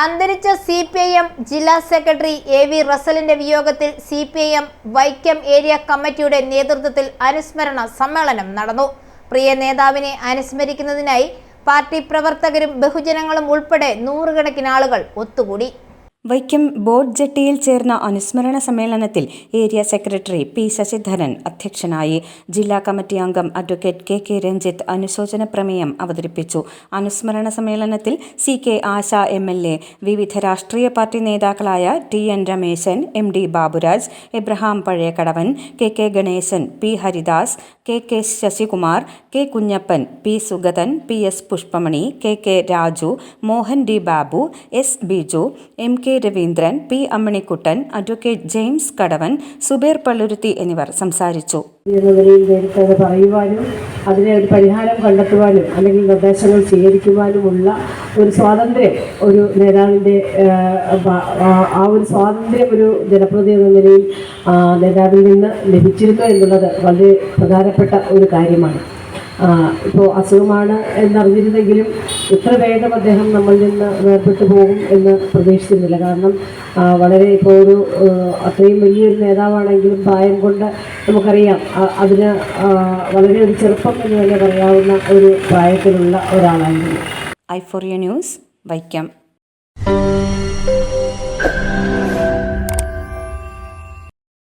അന്തരിച്ച C P I M ജില്ലാ secretary A V റസലിന്റെ വിയോഗത്തിൽ C P I M Vaikom area കമ്മിറ്റിയുടെ നേതൃത്വത്തിൽ അനുസ്മരണ സമ്മേളനം നടന്നു. പ്രിയ നേതാവിനെ അനുസ്മരിക്കുന്നതിനായി പാർട്ടി പ്രവർത്തകരും ബഹുജനങ്ങളും ഉൾപ്പെടെ നൂറുകണക്കിന് ആളുകൾ ഒത്തുകൂടി. വൈക്കം ബോർഡ് ജെട്ടിയിൽ ചേർന്ന അനുസ്മരണ സമ്മേളനത്തിൽ ഏരിയ സെക്രട്ടറി പി ശശിധരൻ അധ്യക്ഷനായി ജില്ലാ കമ്മിറ്റി അംഗം അഡ്വക്കേറ്റ് കെ കെ രഞ്ജിത്ത് അനുശോചന പ്രമേയം അവതരിപ്പിച്ചു. അനുസ്മരണ സമ്മേളനത്തിൽ C K Asha M L A വിവിധ രാഷ്ട്രീയ പാർട്ടി നേതാക്കളായ T N Rameshan M D Baburaj Abraham Pazhayakkadavan K K Ganeshan P Haridas K K Sasikumar K Kunjappan P Sugathan P S Pushpamani K K Raju Mohan D Babu S Biju M K Raveendran P Ammanikuttan advocate James Kadavan Zubair Palluruthy എന്നിവർ സംസാരിച്ചു. പറയുവാനും അതിനെ ഒരു പരിഹാരം കണ്ടെത്തുവാനും അല്ലെങ്കിൽ നിർദ്ദേശങ്ങൾ സ്വീകരിക്കുവാനുമുള്ള ഒരു സ്വാതന്ത്ര്യം ഒരു നേതാവിന്റെ ആ ഒരു സ്വാതന്ത്ര്യം ഒരു ജനപ്രതി എന്ന നിലയിൽ നേതാവിൽ നിന്ന് ലഭിച്ചിരുന്നു എന്നുള്ളത് വളരെ പ്രധാനപ്പെട്ട ഒരു കാര്യമാണ്. ഇപ്പോൾ അസുഖമാണ് എന്നറിഞ്ഞിരുന്നെങ്കിലും ഇത്ര വേഗം അദ്ദേഹം നമ്മളിൽ നിന്ന് വേർപെട്ടു പോകും എന്ന് പ്രതീക്ഷിച്ചിരുന്നില്ല. കാരണം വളരെ ഇപ്പോൾ ഒരു അത്രയും വലിയൊരു നേതാവാണെങ്കിലും പ്രായം കൊണ്ട് നമുക്കറിയാം അതിന് വളരെ ഒരു ചെറുപ്പം എന്ന് തന്നെ പറയാവുന്ന ഒരു പ്രായത്തിലുള്ള ഒരാളായിരുന്നു. I four you news Vaikom.